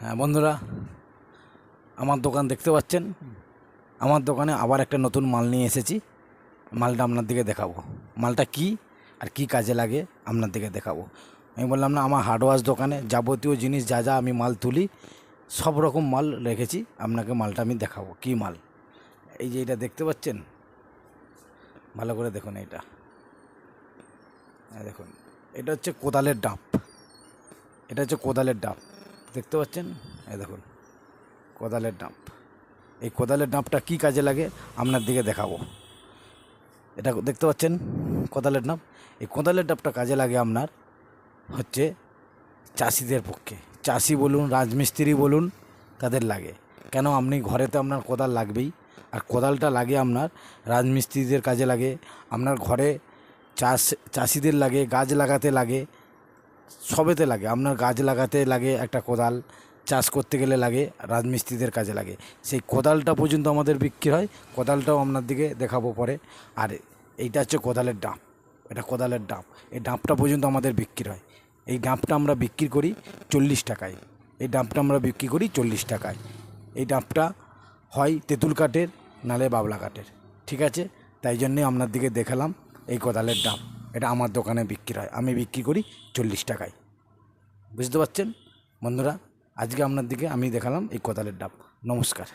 হ্যাঁ বন্ধুরা, আমার দোকান দেখতে পাচ্ছেন? আমার দোকানে আবার একটা নতুন মাল নিয়ে এসেছি। মালটা আপনার দিকে দেখাবো। মালটা কি আর কি কাজে লাগে আপনার দিকে দেখাবো। আমি বললাম, না, আমার হার্ডওয়াশ দোকানে যাবতীয় জিনিস যা যা আমি মাল তুলি, সব রকম মাল রেখেছি, আপনাকে মালটা আমি দেখাবো। কি মাল? এই যে এটা দেখতে পাচ্ছেন? ভালো করে দেখুন এটা এই দেখুন। এটা হচ্ছে কোদালের ডাঁপ এটা হচ্ছে কোদালের ডাঁপ দেখতে পাচ্ছেন? এই দেখুন, কোদালের ডাঁপ এই কোদালের ডাঁপটা কী কাজে লাগে? আপনার দিকে দেখাবো। এটা দেখতে পাচ্ছেন? কোদালের ডাঁপ এই কোদালের ডাঁপটা কাজে লাগে আপনার হচ্ছে চাষিদের পক্ষে। চাষি বলুন, রাজমিস্ত্রি বলুন, তাদের লাগে। কেন আপনি ঘরেতে আপনার কোদাল লাগবেই? আর কোদালটা লাগে আপনার রাজমিস্ত্রিদের কাজে লাগে। আপনার ঘরে চাষ, চাষিদের লাগে, গাছ লাগাতে লাগে। সবেতে লাগে। আপনার গাছ লাগাতে লাগে একটা কোদাল, চাষ করতে গেলে লাগে, রাজমিস্ত্রিদের কাজে লাগে। সেই কোদালটা পর্যন্ত আমাদের বিক্রি হয়, কোদালটাও আপনার দিকে দেখাবো পরে। আর এইটা হচ্ছে কোদালের ডাঁপ, এটা কোদালের ডাঁপ। এই ডাঁপটা পর্যন্ত আমাদের বিক্রি হয়। এই ডাঁপটা আমরা বিক্রি করি চল্লিশ টাকায়। এই ডাঁপটা আমরা বিক্রি করি চল্লিশ টাকায়। এই ডাঁপটা হয় তেঁতুল কাঠের, নালে বাবলা কাঠের। ঠিক আছে? তাই জন্যে আপনার দিকে দেখালাম এই কোদালের ডাঁপ। এটা আমার দোকানে বিক্রি হয়। আমি বিক্রি করি চল্লিশ টাকায়। বুঝতে পারছেন? বন্ধুরা, আজকে আপনার দিকে আমি দেখালাম এই কোদালের ডাব। নমস্কার।